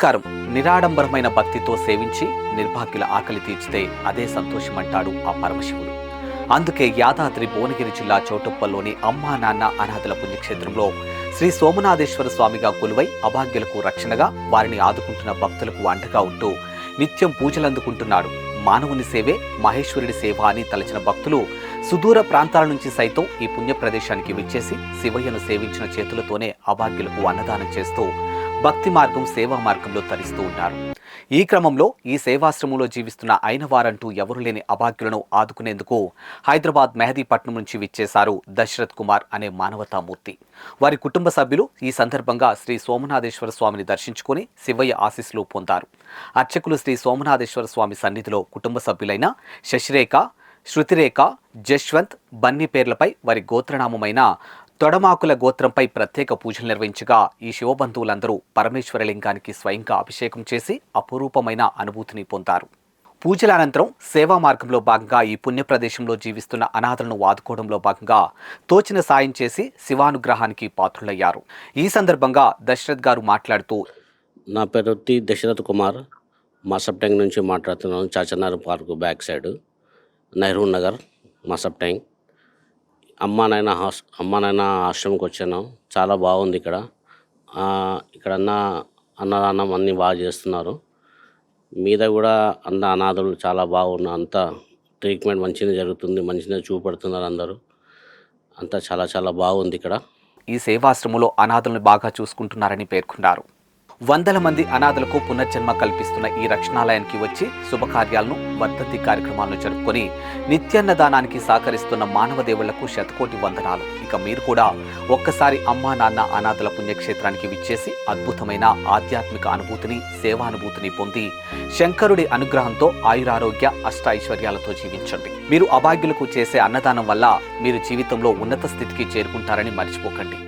నమస్కారం. నిరాడంబరమైన భక్తితో సేవించి నిర్భాగ్యుల ఆకలి తీర్చితే అదే సంతోషమంటాడు ఆ పరమశివుడు. అందుకే యాదాద్రి భువనగిరి జిల్లా చౌటుప్పల్లోని అమ్మా నాన్న అనాథల పుణ్యక్షేత్రంలో శ్రీ సోమనాథేశ్వర స్వామిగా కొలువై అభాగ్యులకు రక్షణగా వారిని ఆదుకుంటున్న భక్తులకు అండగా ఉంటూ నిత్యం పూజలందుకుంటున్నాడు మానవుని సేవే మహేశ్వరుడి సేవ అని తలచిన భక్తులు సుదూర ప్రాంతాల నుంచి సైతం ఈ పుణ్య ప్రదేశానికి విచ్చేసి శివయ్యను సేవించిన చేతులతోనే అభాగ్యులకు అన్నదానం చేస్తూ భక్తి మార్గం సేవా మార్గంలో తరిస్తూ ఉన్నారు. ఈ క్రమంలో ఈ సేవాశ్రమంలో జీవిస్తున్న అయిన వారంటూ ఎవరు లేని అభాగ్యులను ఆదుకునేందుకు హైదరాబాద్ మెహదీపట్నం నుంచి విచ్చేశారు దశరథ్ కుమార్ అనే మానవతామూర్తి. వారి కుటుంబ సభ్యులు ఈ సందర్భంగా శ్రీ సోమనాథేశ్వర స్వామిని దర్శించుకుని శివయ్య ఆశీస్సులు పొందారు. అర్చకులు శ్రీ సోమనాథేశ్వర స్వామి సన్నిధిలో కుటుంబ సభ్యులైన శశిరేఖ శృతిరేఖ జశ్వంత్ బన్నీ పేర్లపై వారి గోత్రనామమైన తొడమాకుల గోత్రంపై ప్రత్యేక పూజలు నిర్వహించగా ఈ శివబంధువులందరూ పరమేశ్వరలింగానికి స్వయంగా అభిషేకం చేసి అపురూపమైన అనుభూతిని పొందారు. పూజల అనంతరం సేవా మార్గంలో భాగంగా ఈ పుణ్య ప్రదేశంలో జీవిస్తున్న అనాథలను ఆదుకోవడంలో భాగంగా తోచిన సాయం చేసి శివానుగ్రహానికి పాత్రులయ్యారు. ఈ సందర్భంగా దశరథ్ గారు మాట్లాడుతూ నా పేరు టి దశరథ్ కుమార్. మాసప్ నుంచి మాట్లాడుతున్నాను. చాచన్నారు park back side. Nehru Nagar మాసప్ అమ్మా నాయన హాస్ అమ్మా నాయన ఆశ్రమంకి వచ్చాను. చాలా బాగుంది ఇక్కడ. ఇక్కడ అన్న అన్నదానం అన్నీ బాగా చేస్తున్నారు. మీద కూడా అన్న అనాథులు చాలా బాగున్న అంతా ట్రీట్మెంట్ మంచిగా జరుగుతుంది మంచిగా చూపెడుతున్నారు అందరూ. అంతా చాలా చాలా బాగుంది ఇక్కడ. ఈ సేవాశ్రమంలో అనాథలను బాగా చూసుకుంటున్నారని పేర్కొన్నారు. వందల మంది అనాథలకు పునర్జన్మ కల్పిస్తున్న ఈ రక్షణాలయానికి వచ్చి శుభకార్యాలను వర్ధంతి కార్యక్రమాలను జరుపుకొని నిత్యాన్నదానానికి సహకరిస్తున్న మానవ దేవుళ్ళకు శతకోటి వందనాలు. ఇక మీరు కూడా ఒక్కసారి అమ్మా నాన్న అనాథల పుణ్యక్షేత్రానికి విచ్చేసి అద్భుతమైన ఆధ్యాత్మిక అనుభూతిని సేవానుభూతిని పొంది శంకరుడి అనుగ్రహంతో ఆయురారోగ్య అష్ట ఐశ్వర్యాలతో జీవించండి. మీరు అభాగ్యులకు చేసే అన్నదానం వల్ల మీరు జీవితంలో ఉన్నత స్థితికి చేరుకుంటారని మర్చిపోకండి.